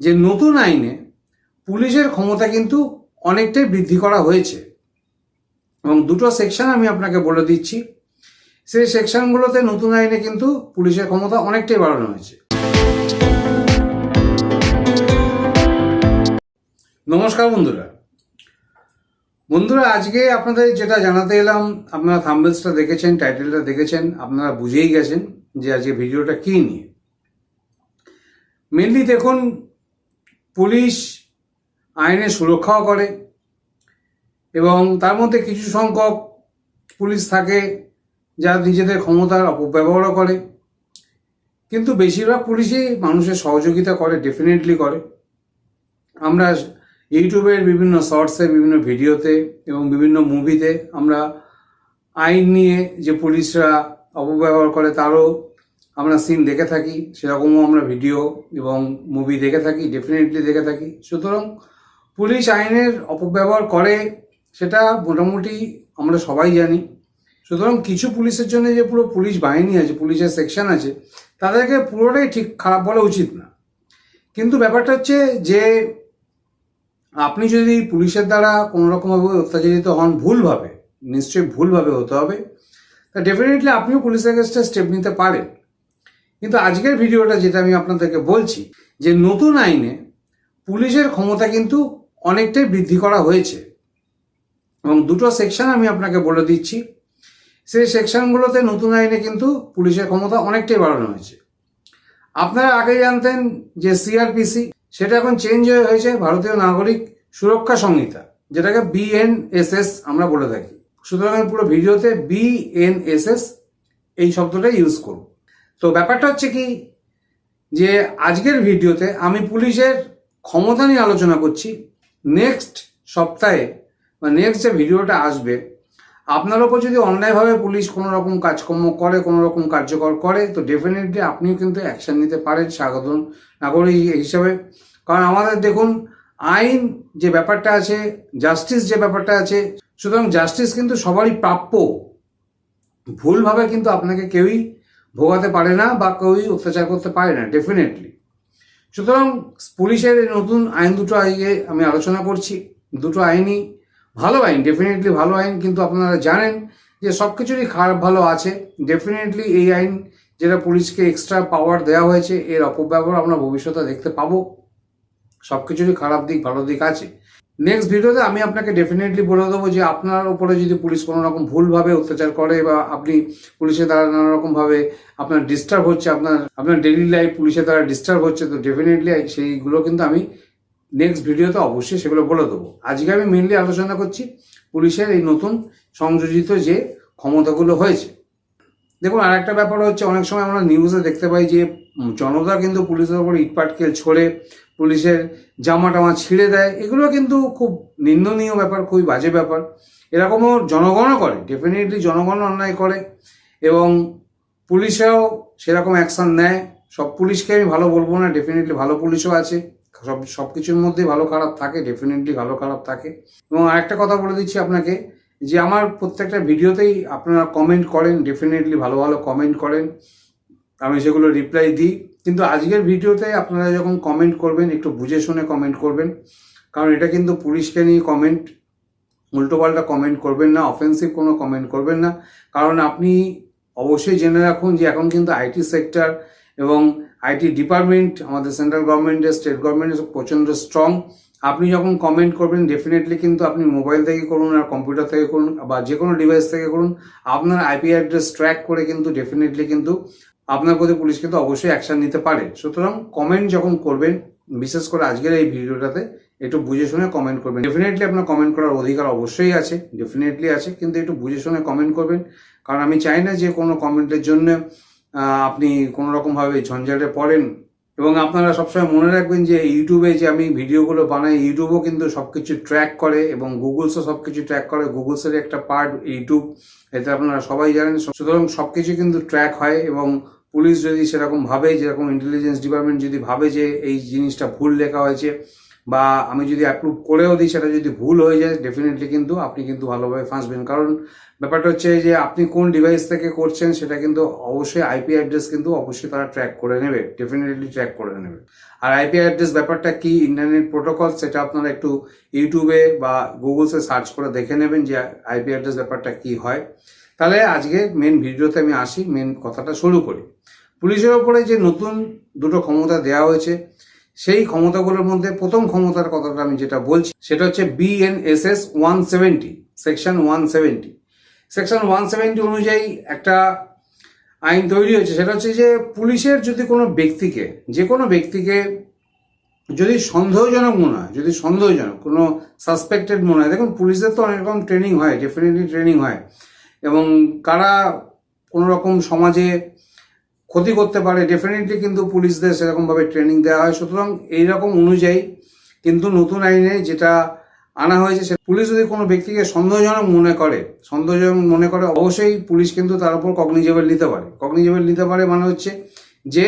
যে নতুন আইনে পুলিশের ক্ষমতা কিন্তু অনেকটাই বৃদ্ধি করা হয়েছে। এবং দুটো সেকশন আমি আপনাকে বলে দিচ্ছি। সেই সেকশনগুলোতে নতুন আইনে কিন্তু পুলিশের ক্ষমতা অনেকটাই বাড়ানো হয়েছে। নমস্কার বন্ধুরা। বন্ধুরা, আজকে আপনাদের যেটা জানাতে এলাম, আপনারা থাম্বেলসটা দেখেছেন, টাইটেলটা দেখেছেন, আপনারা বুঝেই গেছেন যে আজকে ভিডিওটা কী নিয়ে। মেনলি দেখুন পুলিশ আইনের সুরক্ষাও করে এবং তার মধ্যে কিছু সংখ্যক পুলিশ থাকে যারা নিজেদের ক্ষমতার অপব্যবহারও করে। কিন্তু বেশিরভাগ পুলিশই মানুষের সহযোগিতা করে ডেফিনেটলি করে। আমরা ইউটিউবের বিভিন্ন শর্টসে, বিভিন্ন ভিডিওতে এবং বিভিন্ন মুভিতে আমরা আইন নিয়ে যে পুলিশরা অপব্যবহার করে, তারও আমরা সিন দেখে থাকি, সেরকমও আমরা ভিডিও এবং মুভি দেখে থাকি ডেফিনেটলি দেখে থাকি। সুতরাং পুলিশ আইনের অপব্যবহার করে, সেটা মোটামুটি আমরা সবাই জানি। সুতরাং কিছু পুলিশের জন্য যে পুরো পুলিশ বাহিনী আছে, পুলিশের সেকশন আছে, তাদেরকে পুরোটাই ঠিক খারাপ বলা উচিত না। কিন্তু ব্যাপারটা হচ্ছে যে, আপনি যদি পুলিশের দ্বারা কোনো রকমভাবে অত্যাচারিত হন ভুলভাবে, নিশ্চয়ই ভুলভাবে হতে হবে, তা ডেফিনেটলি আপনিও পুলিশের কাছে স্টেপ নিতে পারেন। কিন্তু আজকের ভিডিওটা যেটা আমি আপনাদেরকে বলছি, যে নতুন আইনে পুলিশের ক্ষমতা কিন্তু অনেকটাই বৃদ্ধি করা হয়েছে। এবং দুটো সেকশন আমি আপনাকে বলে দিচ্ছি। সেই সেকশনগুলোতে নতুন আইনে কিন্তু পুলিশের ক্ষমতা অনেকটাই বাড়ানো হয়েছে। আপনারা আগে জানতেন যে সিআরপিসি সেটা এখন চেঞ্জ হয়ে হয়েছে ভারতীয় নাগরিক সুরক্ষা সংহিতা, যেটাকে বিএনএসএস আমরা বলে থাকি। সুতরাং পুরো ভিডিওতে বিএনএসএস এই শব্দটা ইউজ করব। তো ব্যাপারটা হচ্ছে কি যে আজকের ভিডিওতে আমি পুলিশের ক্ষমতা নিয়ে আলোচনা করছি। নেক্সট সপ্তাহে বা নেক্সট যে ভিডিওটা আসবে, আপনার ওপর যদি অন্যায়ভাবে পুলিশ কোনো রকম কাজকর্ম করে, কোনো রকম কার্যকর করে, তো ডেফিনেটলি আপনিও কিন্তু অ্যাকশন নিতে পারেন স্বাগতন নাগরিক হিসাবে। কারণ আমাদের দেখুন, আইন যে ব্যাপারটা আছে জাস্টিস যে ব্যাপারটা আছে, সুতরাং জাস্টিস কিন্তু সবারই প্রাপ্য। ভুলভাবে কিন্তু আপনাকে কেউই ভোগাতে পারে না বা কেউই অত্যাচার করতে পারে না ডেফিনেটলি সুতরাং পুলিশের এই নতুন আইন দুটো আইয়ে আমি আলোচনা করছি। দুটো আইনই ভালো আইন ডেফিনেটলি ভালো আইন, কিন্তু আপনারা জানেন যে সব কিছুরই খারাপ ভালো আছে। ডেফিনেটলি এই আইন যেটা পুলিশকে এক্সট্রা পাওয়ার দেওয়া হয়েছে, এর অপব্যবহার আমরা ভবিষ্যতে দেখতে পাবো। সব কিছুরই খারাপ দিক, ভালো দিক আছে। নেক্সট ভিডিওতে আমি আপনাকে ডেফিনেটলি বলে দেবো যে আপনার উপরে যদি পুলিশ কোনো রকম ভুলভাবে অত্যাচার করে বা আপনি পুলিশের দ্বারা নানা রকমভাবে আপনার ডিস্টার্ব হচ্ছে, আপনার আপনার ডেইলি লাইফ পুলিশের দ্বারা ডিস্টার্ব হচ্ছে, তো ডেফিনেটলি সেইগুলো কিন্তু আমি নেক্সট ভিডিওতে অবশ্যই সেগুলো বলে দেবো। আজকে আমি মেনলি আলোচনা করছি পুলিশের এই নতুন সংযোজিত যে ক্ষমতাগুলো হয়েছে। দেখুন আর একটা ব্যাপার হচ্ছে অনেক সময় আমরা নিউজে দেখতে পাই যে জনতা কিন্তু পুলিশের ওপর ইটপাটকেল ছড়ে পুলিশের জামা টামা ছিঁড়ে দেয়, এগুলো কিন্তু খুব নিন্দনীয় ব্যাপার, খুবই বাজে ব্যাপার। এরকমও জনগণও করে ডেফিনেটলি জনগণ অন্যায় করে এবং পুলিশেও সেরকম অ্যাকশন নেয়। সব পুলিশকে আমি ভালো বলব না ডেফিনেটলি ভালো পুলিশও আছে। সব সব কিছুর মধ্যেই ভালো খারাপ থাকে ডেফিনেটলি ভালো খারাপ থাকে। এবং আরেকটা কথা বলে দিচ্ছি আপনাকে, যে আমার প্রত্যেকটা ভিডিওতেই আপনারা কমেন্ট করেন ডেফিনেটলি ভালো ভালো কমেন্ট করেন। আমি সেগুলো রিপ্লাই দিই। কিন্তু আজকের ভিডিওতে আপনারা যখন কমেন্ট করবেন, একটু বুঝে শুনে কমেন্ট করবেন। কারণ এটা কিন্তু পুলিশকে নিয়ে কমেন্ট উল্টোপাল্টা কমেন্ট করবেন না অফেন্সিভ কোনো কমেন্ট করবেন না। কারণ আপনি অবশ্যই জেনে রাখুন যে এখন কিন্তু আইটি সেক্টর এবং আইটি ডিপার্টমেন্ট আমাদের সেন্ট্রাল গভর্নমেন্টের স্টেট গভর্নমেন্টের প্রচণ্ড স্ট্রং আপনি যখন কমেন্ট করবেন ডেফিনেটলি কিন্তু আপনি মোবাইল থেকে করুন আর কম্পিউটার থেকে করুন বা যে কোনো ডিভাইস থেকে করুন, আপনার আইপি অ্যাড্রেস ট্র্যাক করে কিন্তু ডেফিনেটলি কিন্তু আপনার প্রতি পুলিশ কিন্তু অবশ্যই অ্যাকশন নিতে পারে। সুতরাং কমেন্ট যখন করবেন, বিশেষ করে আজকের এই ভিডিওটাতে, একটু বুঝে শুনে কমেন্ট করবেন। ডেফিনেটলি আপনার কমেন্ট করার অধিকার অবশ্যই আছে ডেফিনেটলি আছে, কিন্তু একটু বুঝে শুনে কমেন্ট করবেন। কারণ আমি চাই না যে কোনো কমেন্টের জন্য আপনি কোনো রকমভাবে ঝঞ্ঝাটে পড়েন। এবং আপনারা সবসময় মনে রাখবেন যে ইউটিউবে যে আমি ভিডিওগুলো বানাই ইউটিউবও কিন্তু সব কিছু ট্র্যাক করে এবং গুগলসও সব কিছু ট্র্যাক করে। গুগলসের একটা পার্ট ইউটিউব এতে আপনারা সবাই জানেন। সুতরাং সব কিছু কিন্তু ট্র্যাক হয় এবং পুলিশ যদি সেরকম ভাবে, যেরকম ইন্টেলিজেন্স ডিপার্টমেন্ট যদি ভাবে যে এই জিনিসটা ভুল লেখা হয়েছে, বা আমি যদি অ্যাপ্রুভ করেও দিই, সেটা যদি ভুল হয়ে যায় ডেফিনেটলি কিন্তু আপনি কিন্তু ভালোভাবে ফাঁসবেন। কারণ ব্যাপারটা হচ্ছে যে আপনি কোন ডিভাইস থেকে করছেন, সেটা কিন্তু অবশ্যই আইপি অ্যাড্রেস কিন্তু অবশ্যই তারা ট্র্যাক করে নেবে ডেফিনেটলি ট্র্যাক করে নেবে। আর আইপি অ্যাড্রেস ব্যাপারটা কি ইন্টারনেট প্রোটোকল সেটা আপনারা একটু ইউটিউবে বা গুগলসে সার্চ করে দেখে নেবেন যে আইপি অ্যাড্রেস ব্যাপারটা কি হয়। তাহলে আজকে মেন ভিডিওতে আমি আসি মেন কথাটা শুরু করি। পুলিশের ওপরে যে নতুন দুটো ক্ষমতা দেওয়া হয়েছে, সেই ক্ষমতাগুলোর মধ্যে প্রথম ক্ষমতার কথাটা আমি যেটা বলছি, সেটা হচ্ছে BNSS one seventy section one seventy section one seventy অনুযায়ী একটা আইন তৈরি হয়েছে, সেটা হচ্ছে যে পুলিশের যদি কোনো ব্যক্তিকে, যে কোনো ব্যক্তিকে যদি সন্দেহজনক মনে হয়, যদি সন্দেহজনক, কোনো সাসপেক্টেড মনে হয়, দেখুন পুলিশদের তো অনেক রকম ট্রেনিং হয় ডেফিনেটলি ট্রেনিং হয়। এবং কারা কোনো রকম সমাজে ক্ষতি করতে পারে ডেফিনেটলি কিন্তু পুলিশদের সেরকমভাবে ট্রেনিং দেওয়া হয়। সুতরাং এইরকম অনুযায়ী কিন্তু নতুন আইনে যেটা আনা হয়েছে, সে পুলিশ যদি কোনো ব্যক্তিকে সন্দেহজনক মনে করে, সন্দেহজনক মনে করে, অবশ্যই পুলিশ কিন্তু তার উপর কগনিজেবল নিতে পারে। কগনিজেবল নিতে পারে মানে হচ্ছে যে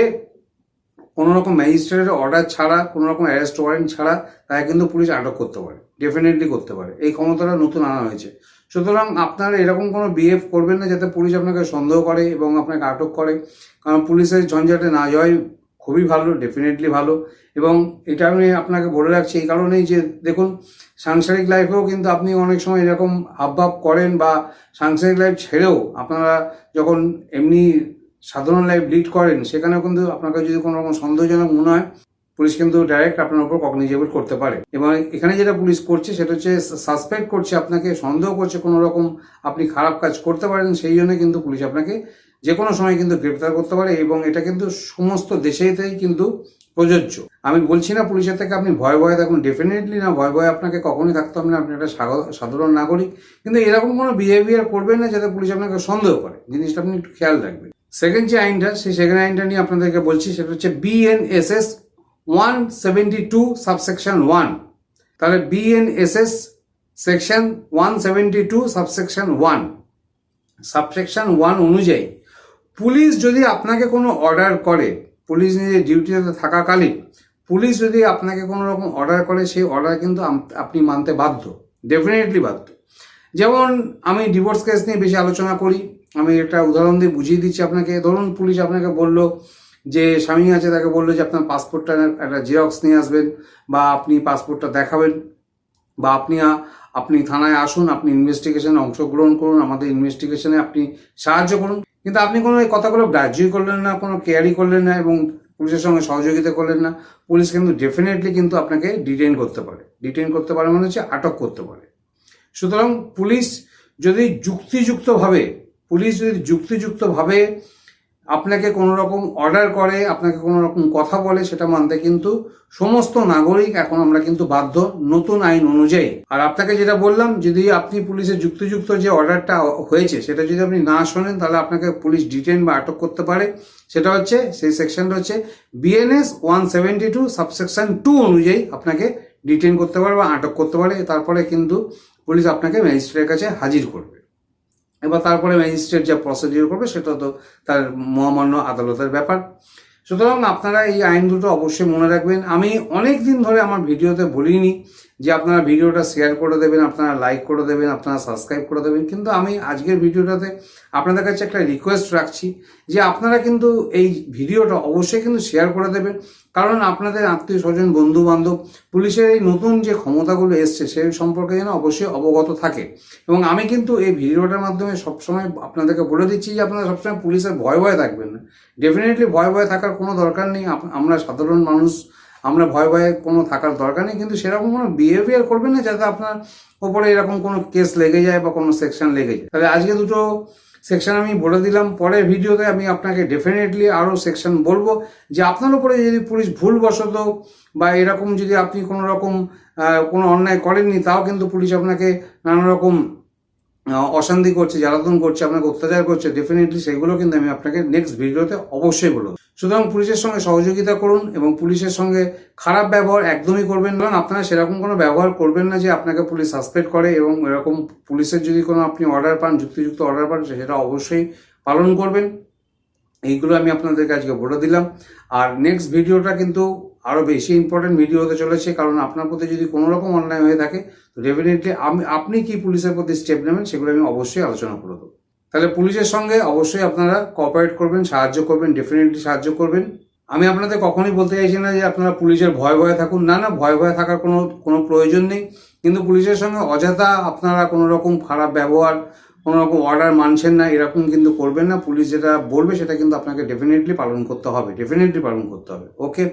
কোনো রকম ম্যাজিস্ট্রেটের অর্ডার ছাড়া, কোনো রকম অ্যারেস্ট ওয়ারেন্ট ছাড়া তাকে কিন্তু পুলিশ আটক করতে পারে ডেফিনেটলি করতে পারে। এই ক্ষমতাটা নতুন আনা হয়েছে। সুতরাং আপনারা এরকম কোনো বিহেভ করবেন না যাতে পুলিশ আপনাকে সন্দেহ করে এবং আপনাকে আটক করে। কারণ পুলিশের ঝঞ্ঝাটে না যাওয়াই খুবই ভালো ডেফিনেটলি ভালো। এবং এটা আমি আপনাকে বলে রাখছি এই কারণেই যে দেখুন, সাংসারিক লাইফেও কিন্তু আপনি অনেক সময় এরকম হাবভাব করেন বা সাংসারিক লাইফ ছেড়েও আপনারা যখন এমনি সাধারণ লাইফ লিড করেন, সেখানেও কিন্তু আপনাকে যদি কোনো রকম সন্দেহজনক মনে হয় পুলিশ কিন্তু ডাইরেক্ট আপনার উপর কগনিজেবল করতে পারে। এবং এখানে যেটা পুলিশ করছে, সেটা হচ্ছে সাসপেক্ট করছে আপনাকে, সন্দেহ করছে কোনো রকম, আপনি খারাপ কাজ করতে পারেন, সেই জন্য কিন্তু পুলিশ আপনাকে যে কোনো সময় কিন্তু গ্রেপ্তার করতে পারে এবং এটা কিন্তু সমস্ত দেশেতেই কিন্তু প্রযোজ্য। আমি বলছি না পুলিশের থেকে আপনি ভয় ভয়ে থাকুন ডেফিনেটলি না, ভয় ভয়ে আপনাকে কখনোই থাকতে হবে না, আপনি একটা সাধারণ নাগরিক। কিন্তু এরকম কোনো বিহেভিয়ার করবেন না যাতে পুলিশ আপনাকে সন্দেহ করে। জিনিসটা আপনি একটু খেয়াল রাখবেন। সেকেন্ড যে আইনটা, সেই সেকেন্ড আইনটা নিয়ে আপনাদেরকে বলছি, সেটা হচ্ছে BNSS one seventy two subsection one তাহলে BNSS section one seventy two subsection one subsection one অনুযায়ী, পুলিশ যদি আপনাকে কোনো অর্ডার করে, পুলিশ নিজের ডিউটিতে থাকাকালীন, পুলিশ যদি আপনাকে কোনো রকম অর্ডার করে, সেই অর্ডার কিন্তু আপনি মানতে বাধ্য ডেফিনেটলি বাধ্য। যেমন আমি ডিভোর্স কেস নিয়ে বেশি আলোচনা করি, আমি একটা উদাহরণ দিয়ে বুঝিয়ে দিচ্ছি আপনাকে। ধরুন পুলিশ আপনাকে বলল যে স্বামী আছে তাকে বলল যে আপনার পাসপোর্টটা একটা জেরক্স নিয়ে আসবেন বা আপনি পাসপোর্টটা দেখাবেন বা আপনি আপনি থানায় আসুন, আপনি ইনভেস্টিগেশনে অংশগ্রহণ করুন, আমাদের ইনভেস্টিগেশনে আপনি সাহায্য করুন। কিন্তু আপনি কোনো এই কথাগুলো গ্রাহ্যই করলেন না, কোনো কেয়ারই করলেন না এবং পুলিশের সঙ্গে সহযোগিতা করলেন না। পুলিশ কিন্তু ডেফিনেটলি কিন্তু আপনাকে ডিটেইন করতে পারে। ডিটেইন করতে পারে মানে হচ্ছে আটক করতে পারে। সুতরাং পুলিশ যদি যুক্তিযুক্তভাবে, পুলিশ যদি যুক্তিযুক্তভাবে আপনাকে কোনো রকম অর্ডার করে, আপনাকে কোনো রকম কথা বলে সেটা মানতে কিন্তু সমস্ত নাগরিক এখন আমরা কিন্তু বাধ্য নতুন আইন অনুযায়ী। আর আপনাকে যেটা বললাম, যদি আপনি পুলিশের যুক্তিযুক্ত যে অর্ডারটা হয়েছে, সেটা যদি আপনি না শোনেন, তাহলে আপনাকে পুলিশ ডিটেন বা আটক করতে পারে। সেটা হচ্ছে, সেই সেকশনটা হচ্ছে BNS one seventy two subsection two অনুযায়ী আপনাকে ডিটেন করতে পারে বা আটক করতে পারে। তারপরে কিন্তু পুলিশ আপনাকে ম্যাজিস্ট্রেটের কাছে হাজির করবে। এবার তারপরে ম্যাজিস্ট্রেট যা প্রসিডিওর করবে, সেটা তো তার মহামান্য আদালতের ব্যাপার। সুতরাং আপনারা এই আইন দুটো অবশ্যই মনে রাখবেন। আমি অনেক দিন ধরে আমার ভিডিওতে বলিনি যে আপনারা ভিডিওটা শেয়ার করে দেবেন, আপনারা লাইক করে দেবেন, আপনারা সাবস্ক্রাইব করে দেবেন। কিন্তু আমি আজকের ভিডিওটাতে আপনাদের কাছে একটা রিকোয়েস্ট রাখছি যে আপনারা কিন্তু এই ভিডিওটা অবশ্যই কিন্তু শেয়ার করে দেবেন। কারণ আপনাদের আত্মীয় স্বজন বন্ধু বান্ধব পুলিশের এই নতুন যে ক্ষমতাগুলো এসছে সেই সম্পর্কে যেন অবশ্যই অবগত থাকে। এবং আমি কিন্তু এই ভিডিওটার মাধ্যমে সবসময় আপনাদেরকে বলে দিচ্ছি যে আপনারা সবসময় পুলিশের ভয় ভয়ে থাকবেন না। ডেফিনেটলি ভয় ভয়ে থাকার কোনো দরকার নেই। আমরা সাধারণ মানুষ আমরা ভয় ভয়ে কোনো থাকার দরকার নেই, কিন্তু সেরকম কোনো বিহেভিয়ার করবেন না যাতে আপনার ওপরে এরকম কোনো কেস লেগে যায় বা কোনো সেকশন লেগে যায়। তাহলে আজকে দুটো সেকশন আমি বলে দিলাম, পরের ভিডিওতে আমি আপনাকে ডেফিনেটলি আরও সেকশন বলব যে আপনার উপরে যদি পুলিশ ভুলবশত বা এরকম যদি আপনি কোনো রকম কোনো অন্যায় করেননি, তাও কিন্তু পুলিশ আপনাকে নানা রকম অশান্তি করছে, জ্বালাতন করছে, আপনাকে অত্যাচার করছে ডেফিনেটলি সেগুলো কিন্তু আমি আপনাকে নেক্সট ভিডিওতে অবশ্যই বলব। সুতরাং পুলিশের সঙ্গে সহযোগিতা করুন এবং পুলিশের সঙ্গে খারাপ ব্যবহার একদমই করবেন না। আপনারা সেরকম কোনো ব্যবহার করবেন না যে আপনাকে পুলিশ সাসপেন্ড করে এবং এরকম পুলিশের যদি কোনো আপনি অর্ডার পান, যুক্তিযুক্ত অর্ডার পান সেটা অবশ্যই পালন করবেন। এইগুলো আমি আপনাদেরকে আজকে বলে দিলাম। আর নেক্সট ভিডিওটা কিন্তু আরও বেশি ইম্পর্টেন্ট ভিডিও হতে চলেছে, কারণ আপনার প্রতি যদি কোনো রকম অন্যায় হয়ে থাকে, তো ডেফিনেটলি আমি, আপনি কি পুলিশের প্রতি স্টেপ নেবেন সেগুলো আমি অবশ্যই আলোচনা করে দেবো। তাহলে পুলিশের সঙ্গে অবশ্যই আপনারা কোঅপারেট করবেন, সাহায্য করবেন ডেফিনেটলি সাহায্য করবেন। আমি আপনাদের কখনোই বলতে চাইছি না যে আপনারা পুলিশের ভয় ভয়ে থাকুন। না না, ভয় ভয়ে থাকার কোনো কোনো প্রয়োজন নেই। কিন্তু পুলিশের সঙ্গে অযথা আপনারা কোনো রকম খারাপ ব্যবহার, কোনো রকম অর্ডার মানছেন না, এরকম কিন্তু করবেন না। পুলিশ যেটা বলবে সেটা কিন্তু আপনাকে ডেফিনেটলি পালন করতে হবে ডেফিনেটলি পালন করতে হবে। ওকে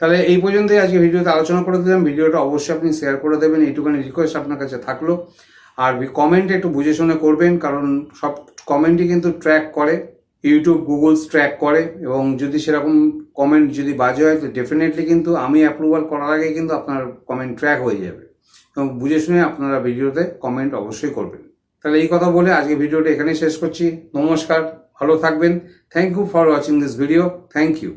তাহলে এই পর্যন্তই আজকে ভিডিওতে আলোচনা করে দিলাম। ভিডিওটা অবশ্যই আপনি শেয়ার করে দেবেন। এইটুখানি রিকোয়েস্ট আপনার কাছে থাকল। আর কমেন্ট একটু বুঝে শুনে করবেন, কারণ সব কমেন্টই কিন্তু ট্র্যাক করে ইউটিউব গুগলস ট্র্যাক করে, এবং যদি সেরকম কমেন্ট যদি বাজে হয়, তো ডেফিনেটলি কিন্তু আমি অ্যাপ্রুভাল করার আগে কিন্তু আপনার কমেন্ট ট্র্যাক হয়ে যাবে। এবং বুঝে শুনে আপনারা ভিডিওতে কমেন্ট অবশ্যই করবেন। তাহলে এই কথা বলে আজকে ভিডিওটা এখানেই শেষ করছি। নমস্কার, ভালো থাকবেন। Thank you for watching this video thank you